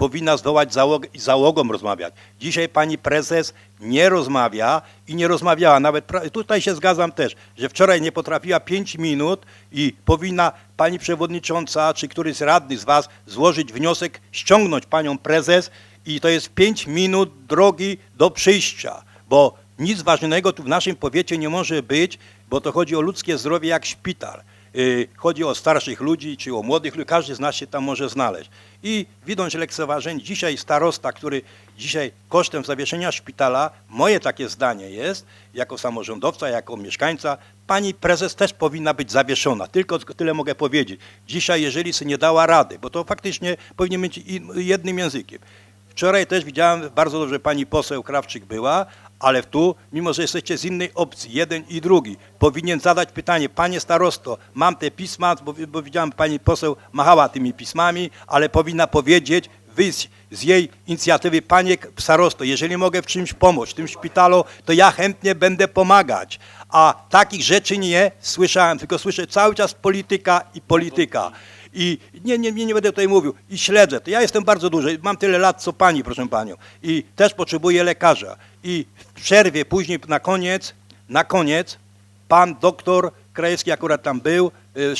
powinna zwołać załogę i z załogą rozmawiać. Dzisiaj pani prezes nie rozmawia i nie rozmawiała. Nawet tutaj się zgadzam też, że wczoraj nie potrafiła 5 minut i powinna pani przewodnicząca czy któryś z radnych z was złożyć wniosek, ściągnąć panią prezes i to jest 5 minut drogi do przyjścia, bo nic ważnego tu w naszym powiecie nie może być, bo to chodzi o ludzkie zdrowie jak szpital. Yy, Chodzi o starszych ludzi czy o młodych ludzi, każdy z nas się tam może znaleźć. I widząc lekceważenie, dzisiaj starosta, który dzisiaj kosztem zawieszenia szpitala, moje takie zdanie jest, jako samorządowca, jako mieszkańca, pani prezes też powinna być zawieszona. Tylko tyle mogę powiedzieć. Dzisiaj, jeżeli sobie nie dała rady, bo to faktycznie powinien być jednym językiem. Wczoraj też widziałem bardzo dobrze pani poseł Krawczyk była, ale tu, mimo że jesteście z innej opcji, jeden i drugi, powinien zadać pytanie, panie starosto, mam te pisma, bo, bo widziałem pani poseł machała tymi pismami, ale powinna powiedzieć, wyjść z jej inicjatywy, panie starosto, jeżeli mogę w czymś pomóc, w tym szpitalu, to ja chętnie będę pomagać. A takich rzeczy nie słyszałem, tylko słyszę cały czas polityka i polityka. I nie, nie, nie, będę tutaj mówił. I śledzę. To ja jestem bardzo duży. Mam tyle lat, co pani, proszę panią. I też potrzebuję lekarza. I w przerwie później na koniec, na koniec pan doktor Krajewski akurat tam był. y,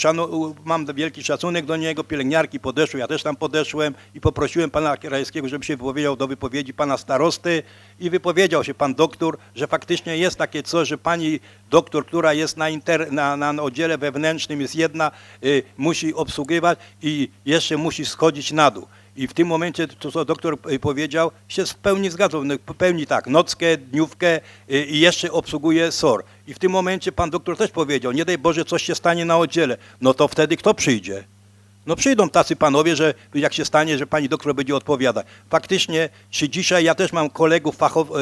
mam wielki szacunek do niego. Pielęgniarki podeszły, ja też tam podeszłem i poprosiłem pana Krajewskiego, żeby się wypowiedział do wypowiedzi pana starosty i wypowiedział się pan doktor, że faktycznie jest takie coś, że pani doktor, która jest na, inter, na, na oddziale wewnętrznym, jest jedna, y, musi obsługiwać i jeszcze musi schodzić na dół. I w tym momencie, to co doktor y, powiedział, się w pełni zgadzał. No, W pełni tak, nockę, dniówkę y, i jeszcze obsługuje SOR. I w tym momencie pan doktor też powiedział, nie daj Boże, coś się stanie na oddziale. No to wtedy kto przyjdzie? No przyjdą tacy panowie, że jak się stanie, że pani doktor będzie odpowiadać. Faktycznie, czy dzisiaj ja też mam kolegów fachow, e, e,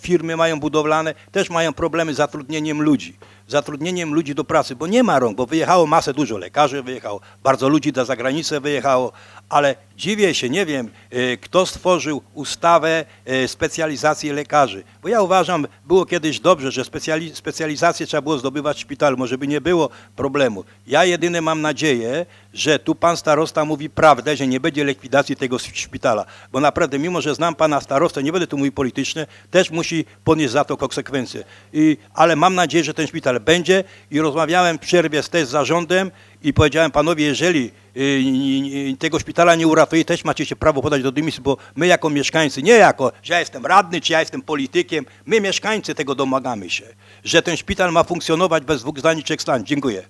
firmy mają budowlane, też mają problemy z zatrudnieniem ludzi. Zatrudnieniem ludzi do pracy, bo nie ma rąk, bo wyjechało masę dużo lekarzy, wyjechało, bardzo ludzi za zagranicę wyjechało, ale dziwię się, nie wiem, e, kto stworzył ustawę e, specjalizacji lekarzy. Bo ja uważam, było kiedyś dobrze, że specjali, specjalizację trzeba było zdobywać w szpitalu, może by nie było problemu. Ja jedynie mam nadzieję, że tu pan starosta mówi prawdę, że nie będzie likwidacji tego szpitala. Bo naprawdę, mimo że znam pana starostę, nie będę tu mówił polityczny, też musi ponieść za to konsekwencje. I, ale mam nadzieję, że ten szpital będzie i rozmawiałem w przerwie z, też z zarządem i powiedziałem panowie, jeżeli y, tego szpitala nie uratuje, też macie się prawo podać do dymisji, bo my jako mieszkańcy, nie jako, że ja jestem radny, czy ja jestem politykiem, my mieszkańcy tego domagamy się, że ten szpital ma funkcjonować bez dwóch zdań, trzech zdań. Dziękuję.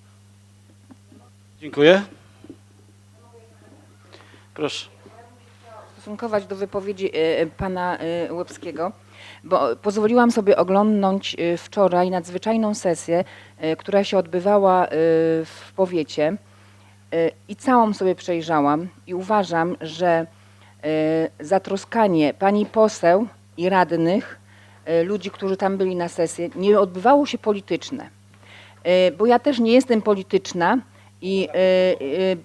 Dziękuję. Proszę. Stosunkować do wypowiedzi e, pana e, Łebskiego, bo pozwoliłam sobie oglądnąć e, wczoraj nadzwyczajną sesję, która się odbywała w powiecie i całą sobie przejrzałam i uważam, że zatroskanie pani poseł i radnych, ludzi, którzy tam byli na sesji, nie odbywało się polityczne. Bo ja też nie jestem polityczna i,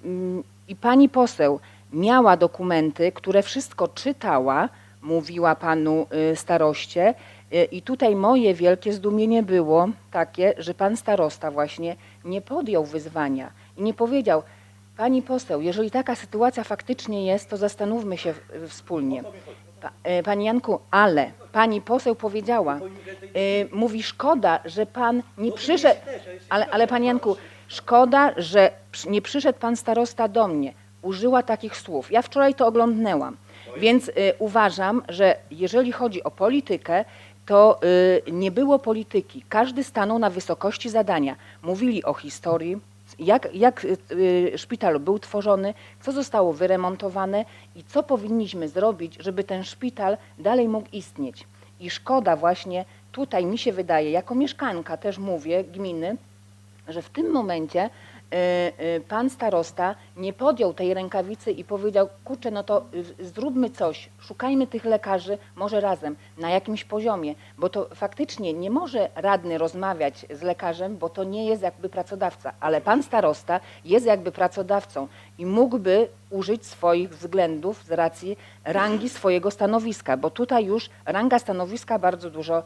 mm, i pani poseł miała dokumenty, które wszystko czytała, mówiła panu e, staroście e, i tutaj moje wielkie zdumienie było takie, że pan starosta właśnie nie podjął wyzwania i nie powiedział, pani poseł, jeżeli taka sytuacja faktycznie jest, to zastanówmy się w- wspólnie. Pa, Pani Janku, ale pani poseł powiedziała, mówi szkoda, że pan nie przyszedł, ale, ale pani Janku, szkoda, że nie przyszedł pan starosta do mnie. Użyła takich słów. Ja wczoraj to oglądnęłam. Więc y, uważam, że jeżeli chodzi o politykę, to y, nie było polityki. Każdy stanął na wysokości zadania. Mówili o historii, jak, jak y, y, szpital był tworzony, co zostało wyremontowane i co powinniśmy zrobić, żeby ten szpital dalej mógł istnieć. I szkoda właśnie, tutaj mi się wydaje, jako mieszkanka też mówię gminy, że w tym momencie pan starosta nie podjął tej rękawicy i powiedział, kurczę, no to y, zróbmy coś, szukajmy tych lekarzy, może razem, na jakimś poziomie, bo to faktycznie nie może radny rozmawiać z lekarzem, bo to nie jest jakby pracodawca, ale pan starosta jest jakby pracodawcą i mógłby użyć swoich względów z racji rangi swojego stanowiska, bo tutaj już ranga stanowiska bardzo dużo y,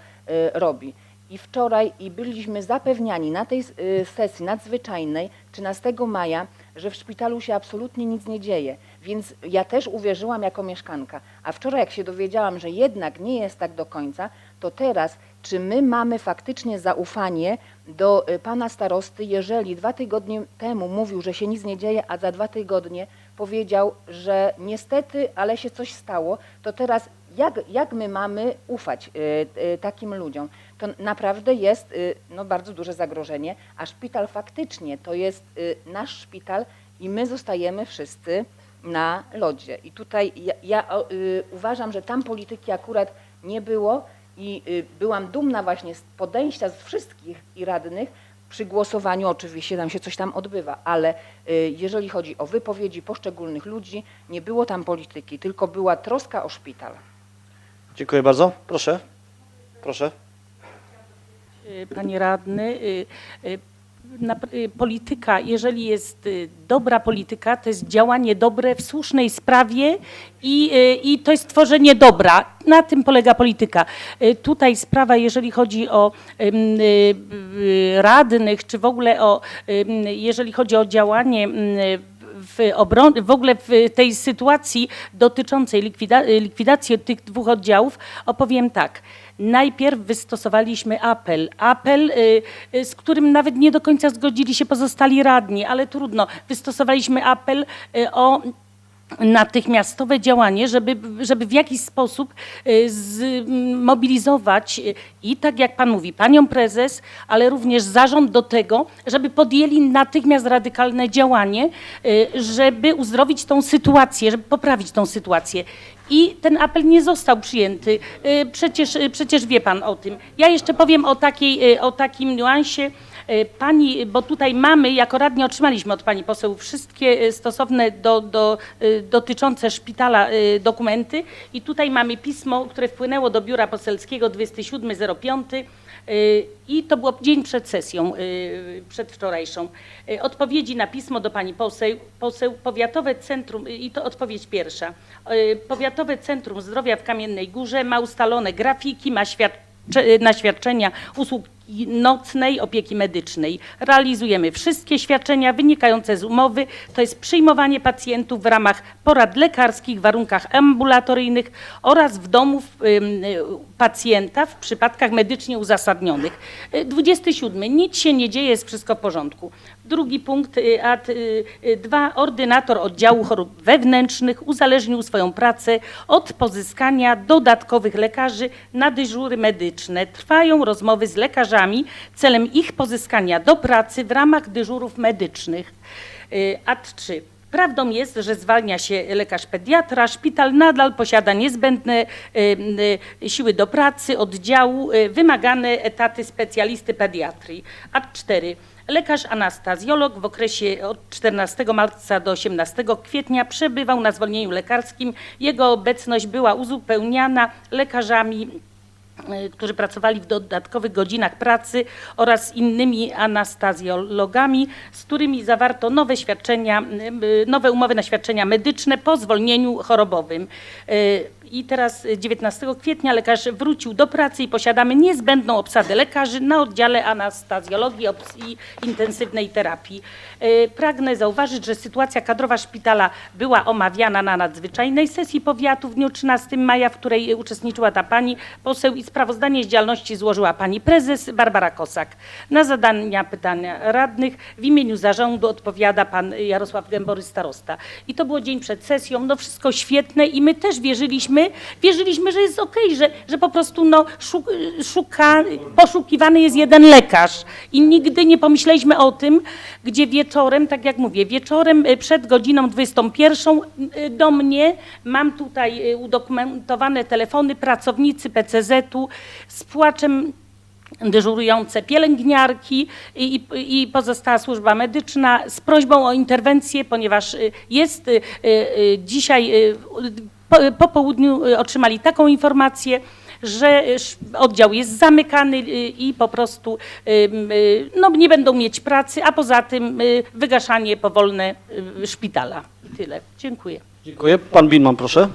robi. I wczoraj i byliśmy zapewniani na tej y, sesji nadzwyczajnej 13 maja, że w szpitalu się absolutnie nic nie dzieje. Więc ja też uwierzyłam jako mieszkanka. A wczoraj, jak się dowiedziałam, że jednak nie jest tak do końca, to teraz, czy my mamy faktycznie zaufanie do y, pana starosty, jeżeli dwa tygodnie temu mówił, że się nic nie dzieje, a za dwa tygodnie powiedział, że niestety, ale się coś stało, to teraz jak, jak my mamy ufać y, y, takim ludziom? To naprawdę jest y, no, bardzo duże zagrożenie, a szpital faktycznie to jest nasz szpital i my zostajemy wszyscy na lodzie. I tutaj ja, ja uważam, że tam polityki akurat nie było i byłam dumna właśnie z podejścia z wszystkich i radnych, przy głosowaniu oczywiście tam się coś tam odbywa, ale jeżeli chodzi o wypowiedzi poszczególnych ludzi, nie było tam polityki, tylko była troska o szpital. Dziękuję bardzo. Proszę. Proszę. Y, Panie radny, na- y, polityka, jeżeli jest dobra polityka, to jest działanie dobre w słusznej sprawie i, i to jest tworzenie dobra. Na tym polega polityka. Tutaj sprawa, jeżeli chodzi o radnych, czy w ogóle o, jeżeli chodzi o działanie w, obron- w ogóle w tej sytuacji dotyczącej likwida- likwidacji tych dwóch oddziałów opowiem tak. Najpierw wystosowaliśmy apel, apel, y, y, z którym nawet nie do końca zgodzili się pozostali radni, ale trudno. Wystosowaliśmy apel y, o natychmiastowe działanie, żeby, żeby w jakiś sposób y, zmobilizować y, i tak jak pan mówi, panią prezes, ale również zarząd do tego, żeby podjęli natychmiast radykalne działanie, y, żeby uzdrowić tą sytuację, żeby poprawić tą sytuację. I ten apel nie został przyjęty. Przecież, przecież wie pan o tym. Ja jeszcze powiem o, takiej, o takim niuansie. Y, Pani, bo tutaj mamy, jako radni otrzymaliśmy od pani poseł wszystkie y, stosowne do, do, y, dotyczące szpitala dokumenty i tutaj mamy pismo, które wpłynęło do biura poselskiego 27.05 y, i to było dzień przed sesją przedwczorajszą. Odpowiedzi na pismo do pani poseł, poseł Powiatowe Centrum, i to odpowiedź pierwsza. Powiatowe Centrum Zdrowia w Kamiennej Górze ma ustalone grafiki, ma świadcze, na świadczenia usług nocnej opieki medycznej. Realizujemy wszystkie świadczenia wynikające z umowy, to jest przyjmowanie pacjentów w ramach porad lekarskich w warunkach ambulatoryjnych oraz w domu y, pacjenta w przypadkach medycznie uzasadnionych. Y, 27. Nic się nie dzieje, jest wszystko w porządku. Drugi punkt, y, ad, y, y, dwa, ordynator oddziału chorób wewnętrznych uzależnił swoją pracę od pozyskania dodatkowych lekarzy na dyżury medyczne. Trwają rozmowy z lekarzami celem ich pozyskania do pracy w ramach dyżurów medycznych. Y, Ad 3. Prawdą jest, że zwalnia się lekarz pediatra. Szpital nadal posiada niezbędne y, y, siły do pracy oddziału, wymagane etaty specjalisty pediatrii. Akt 4. Lekarz anestezjolog w okresie od 14 marca do 18 kwietnia przebywał na zwolnieniu lekarskim. Jego obecność była uzupełniana lekarzami którzy pracowali w dodatkowych godzinach pracy oraz innymi anestezjologami, z którymi zawarto nowe świadczenia, y, nowe umowy na świadczenia medyczne po zwolnieniu chorobowym. Y, I teraz y, 19 kwietnia lekarz wrócił do pracy i posiadamy niezbędną obsadę lekarzy na oddziale anestezjologii obs- i intensywnej terapii. Y, Pragnę zauważyć, że sytuacja kadrowa szpitala była omawiana na nadzwyczajnej sesji powiatu w dniu 13 maja, w której uczestniczyła ta pani poseł i sprawozdanie z działalności złożyła pani prezes Barbara Kosak. Na zadania pytania radnych w imieniu zarządu odpowiada pan Jarosław Gębory starosta. I to było dzień przed sesją, no wszystko świetne i my też wierzyliśmy, wierzyliśmy, że jest okej, że, że po prostu no, szuk, szuka, poszukiwany jest jeden lekarz. I nigdy nie pomyśleliśmy o tym, gdzie wieczorem, tak jak mówię, wieczorem y, przed godziną 21 y, do mnie mam tutaj y, udokumentowane telefony pracownicy PCZ-u z płaczem dyżurujące pielęgniarki i, i, pozostała służba medyczna z prośbą o interwencję, ponieważ y, jest y, y, dzisiaj po, po południu otrzymali taką informację, że oddział jest zamykany i po prostu no, nie będą mieć pracy, a poza tym wygaszanie powolne szpitala. Tyle. Dziękuję. Dziękuję. Pan Binman, proszę.